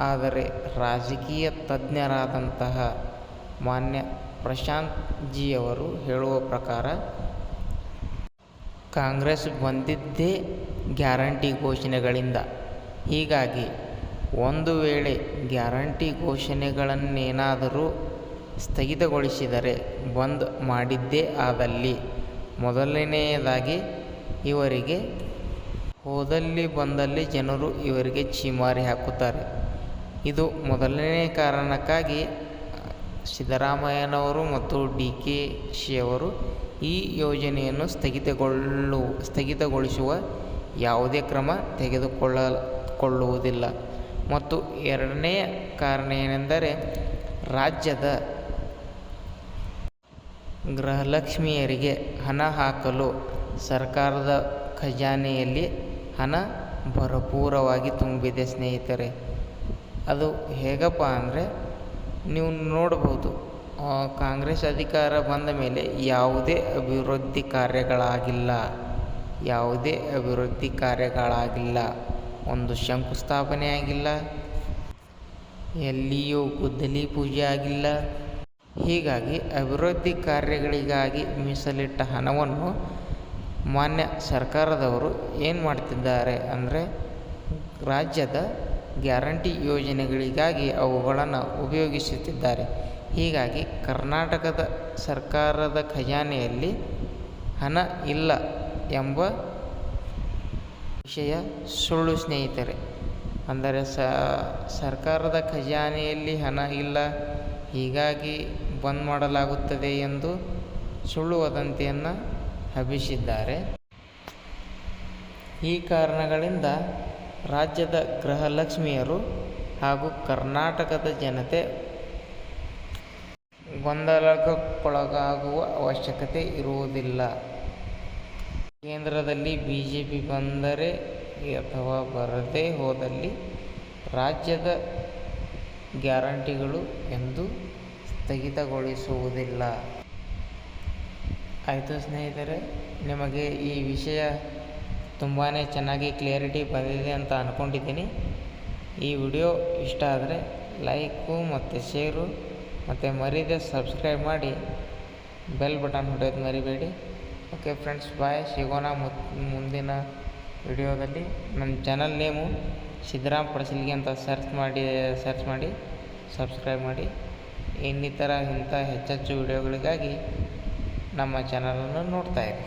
ಆದರೆ ರಾಜಕೀಯ ತಜ್ಞರಾದಂತಹ ಮಾನ್ಯ ಪ್ರಶಾಂತ್ ಜಿಯವರು ಹೇಳುವ ಪ್ರಕಾರ ಕಾಂಗ್ರೆಸ್ ಬಂದಿದ್ದೇ ಗ್ಯಾರಂಟಿ ಘೋಷಣೆಗಳಿಂದ. ಹೀಗಾಗಿ ಒಂದು ವೇಳೆ ಗ್ಯಾರಂಟಿ ಘೋಷಣೆಗಳನ್ನೇನಾದರೂ ಸ್ಥಗಿತಗೊಳಿಸಿದರೆ, ಬಂದ್ ಮಾಡಿದ್ದೇ ಆದಲ್ಲಿ ಮೊದಲನೆಯದಾಗಿ ಇವರಿಗೆ ಹೋದಲ್ಲಿ ಬಂದಲ್ಲಿ ಜನರು ಇವರಿಗೆ ಛೀಮಾರಿ ಹಾಕುತ್ತಾರೆ. ಇದು ಮೊದಲನೇ ಕಾರಣಕ್ಕಾಗಿ ಸಿದ್ದರಾಮಯ್ಯನವರು ಮತ್ತು ಡಿ. ಕೆ. ಶಿಯವರು ಈ ಯೋಜನೆಯನ್ನು ಸ್ಥಗಿತಗೊಳ್ಳು, ಸ್ಥಗಿತಗೊಳಿಸುವ ಯಾವುದೇ ಕ್ರಮ ತೆಗೆದುಕೊಳ್ಳುವುದಿಲ್ಲ. ಮತ್ತು ಎರಡನೆಯ ಕಾರಣ ಏನೆಂದರೆ ರಾಜ್ಯದ ಗೃಹಲಕ್ಷ್ಮಿಯರಿಗೆ ಹಣ ಹಾಕಲು ಸರ್ಕಾರದ ಖಜಾನೆಯಲ್ಲಿ ಹಣ ಭರಪೂರವಾಗಿ ತುಂಬಿದೆ ಸ್ನೇಹಿತರೆ. ಅದು ಹೇಗಪ್ಪ ಅಂದರೆ ನೀವು ನೋಡಬಹುದು ಕಾಂಗ್ರೆಸ್ ಅಧಿಕಾರ ಬಂದ ಮೇಲೆ ಯಾವುದೇ ಅಭಿವೃದ್ಧಿ ಕಾರ್ಯಗಳಾಗಿಲ್ಲ. ಯಾವುದೇ ಅಭಿವೃದ್ಧಿ ಕಾರ್ಯಗಳಾಗಿಲ್ಲ. ಒಂದು ಶಂಕುಸ್ಥಾಪನೆ ಆಗಿಲ್ಲ. ಎಲ್ಲಿಯೂ ಗುದ್ದಲಿ ಪೂಜೆ ಆಗಿಲ್ಲ. ಹೀಗಾಗಿ ಅಭಿವೃದ್ಧಿ ಕಾರ್ಯಗಳಿಗಾಗಿ ಮೀಸಲಿಟ್ಟ ಹಣವನ್ನು ಮಾನ್ಯ ಸರ್ಕಾರದವರು ಏನು ಮಾಡ್ತಿದ್ದಾರೆ ಅಂದರೆ ರಾಜ್ಯದ ಗ್ಯಾರಂಟಿ ಯೋಜನೆಗಳಿಗಾಗಿ ಅವುಗಳನ್ನು ಉಪಯೋಗಿಸುತ್ತಿದ್ದಾರೆ. ಹೀಗಾಗಿ ಕರ್ನಾಟಕದ ಸರ್ಕಾರದ ಖಜಾನೆಯಲ್ಲಿ ಹಣ ಇಲ್ಲ ಎಂಬ ವಿಷಯ ಸುಳ್ಳು ಸ್ನೇಹಿತರೆ. ಅಂದರೆ ಸರ್ಕಾರದ ಖಜಾನೆಯಲ್ಲಿ ಹಣ ಇಲ್ಲ, ಹೀಗಾಗಿ ಬಂದ್ ಮಾಡಲಾಗುತ್ತದೆ ಎಂದು ಸುಳ್ಳು ವದಂತಿಯನ್ನು ಹಬ್ಬಿಸಿದ್ದಾರೆ. ಈ ಕಾರಣಗಳಿಂದ ರಾಜ್ಯದ ಗೃಹಲಕ್ಷ್ಮಿಯರು ಹಾಗೂ ಕರ್ನಾಟಕದ ಜನತೆ ಗೊಂದಲಕ್ಕೊಳಗಾಗುವ ಅವಶ್ಯಕತೆ ಇರುವುದಿಲ್ಲ. ಕೇಂದ್ರದಲ್ಲಿ ಬಿ ಜೆ ಪಿ ಬಂದರೆ ಅಥವಾ ಬರದೇ ಹೋದಲ್ಲಿ ರಾಜ್ಯದ ಗ್ಯಾರಂಟಿಗಳು ಎಂದು ಸ್ಥಗಿತಗೊಳಿಸುವುದಿಲ್ಲ ಆಯಿತು ಸ್ನೇಹಿತರೆ, ನಿಮಗೆ ಈ ವಿಷಯ ತುಂಬಾನೇ ಚೆನ್ನಾಗಿ ಕ್ಲಿಯರಿಟಿ ಬಂದಿದೆ ಅಂತ ಅಂದ್ಕೊಂಡಿದ್ದೀನಿ. ಈ ವಿಡಿಯೋ ಇಷ್ಟ ಆದರೆ ಲೈಕು ಮತ್ತು ಶೇರು ಮತ್ತು ಮರೀದೆ ಸಬ್ಸ್ಕ್ರೈಬ್ ಮಾಡಿ ಬೆಲ್ ಬಟನ್ ಹೊಡೆಯೋದು ಮರಿಬೇಡಿ. ಓಕೆ ಫ್ರೆಂಡ್ಸ್ ಬಾಯ್ ಸಿಗೋಣ ಮುಂದಿನ ವಿಡಿಯೋದಲ್ಲಿ. ನನ್ನ ಚಾನಲ್ ನೇಮು ಸಿದ್ದರಾಮ್ ಪಡಸಿಲ್ಗೆ ಅಂತ ಸರ್ಚ್ ಮಾಡಿ ಸರ್ಚ್ ಮಾಡಿ ಸಬ್ಸ್ಕ್ರೈಬ್ ಮಾಡಿ. ಇನ್ನಿತರ ಇಂಥ ಹೆಚ್ಚೆಚ್ಚು ವಿಡಿಯೋಗಳಿಗಾಗಿ ನಮ್ಮ ಚಾನಲನ್ನು ನೋಡ್ತಾಯಿರಿ.